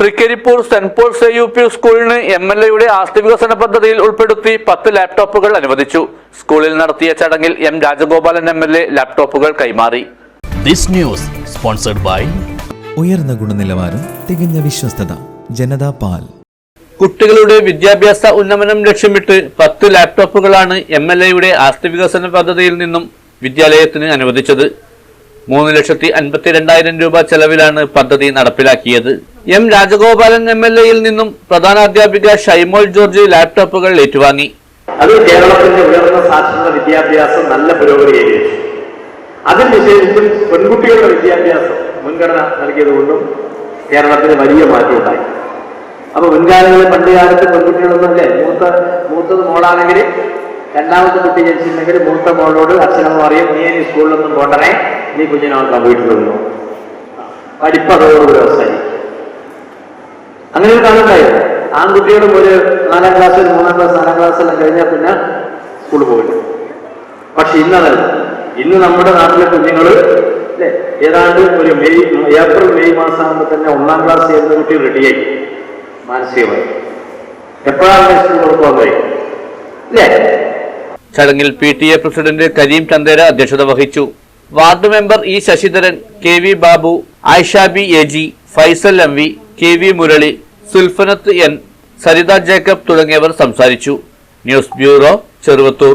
Trikaripur saint Paul's U P സ്കൂളിന് M L എയുടെ ആസ്തി വികസന പദ്ധതിയിൽ ഉൾപ്പെടുത്തി പത്ത് ലാപ്ടോപ്പുകൾ അനുവദിച്ചു. സ്കൂളിൽ നടത്തിയ ചടങ്ങിൽ M Rajagopalan M L A ലാപ്ടോപ്പുകൾ കൈമാറി. ദിസ് ന്യൂസ് സ്പോൺസർഡ് ബൈ ഉയർന്ന ഗുണനിലവാരം തികഞ്ഞ വിശ്വസ്തത ജനതാ പാൽ. കുട്ടികളുടെ വിദ്യാഭ്യാസ ഉന്നമനം ലക്ഷ്യമിട്ട് പത്ത് ലാപ്ടോപ്പുകളാണ് എം എൽ എയുടെ ആസ്തി വികസന പദ്ധതിയിൽ നിന്നും വിദ്യാലയത്തിന് അനുവദിച്ചത്. മൂന്ന് ലക്ഷത്തി അൻപത്തിരണ്ടായിരം രൂപ ചെലവിലാണ് പദ്ധതി നടപ്പിലാക്കിയത്. എം രാജഗോപാലൻ എം എൽ എയിൽ നിന്നും പ്രധാനാധ്യാപിക ഷൈമോൾ ജോർജ് ലാപ്ടോപ്പുകൾ ഏറ്റുവാങ്ങി. അത് കേരളത്തിന്റെ ഉയർന്ന സാക്ഷരത വിദ്യാഭ്യാസം നല്ല പുരോഗതി കൈവരിച്ചു അതിൽ വിശേഷിച്ചും പെൺകുട്ടികളുടെ വിദ്യാഭ്യാസം മുൻഗണന നൽകിയതുകൊണ്ടും കേരളത്തിന് വലിയ മാറ്റം ഉണ്ടായി അപ്പൊ മുൻകാലങ്ങളിൽ പണ്ട് കാലത്ത് പെൺകുട്ടികളൊന്നും അല്ലേ മൂത്ത മൂത്തത് മോളാണെങ്കിൽ രണ്ടാമത്തെ കുട്ടി ജനിച്ചിട്ടുണ്ടെങ്കിൽ മൂത്ത മോളോട് അച്ഛനമ്മ പറയും നീ സ്കൂളിലൊന്നും പോണ്ടണേ നീ കുഞ്ഞിനാൾക്ക് ആ വീട്ടിൽ വന്നു പഠിപ്പ് അങ്ങനെ ഒരു കാലം ഉണ്ടായിരുന്നു ആൺകുട്ടികളും ഒരു നാലാം ക്ലാസ് മൂന്നാം ക്ലാസ് നാലാം ക്ലാസ് എല്ലാം കഴിഞ്ഞാൽ പിന്നെ സ്കൂളിൽ പോയില്ല പക്ഷെ ഇന്നതല്ല. ഇന്ന് നമ്മുടെ നാട്ടിലെ കുഞ്ഞുങ്ങൾ അല്ലേ ഏതാണ്ട് ഒരു മെയ് ഏപ്രിൽ മെയ് മാസമാകുമ്പോൾ തന്നെ ഒന്നാം ക്ലാസ് ചെയ്യുന്ന കുട്ടി റെഡിയായി മാനസികമായി. എപ്പോഴാണ് സ്കൂളിൽ പോകാൻ അല്ലേ ചടങ്ങിൽ P T A president Karim Chandera അധ്യക്ഷത വഹിച്ചു. Ward member E Sasidharan K V Babu Ayisha B A G Faisal M V K V Murali Sulfanath N Saritha Jacob തുടങ്ങിയവർ സംസാരിച്ചു. News bureau Cheruvathur.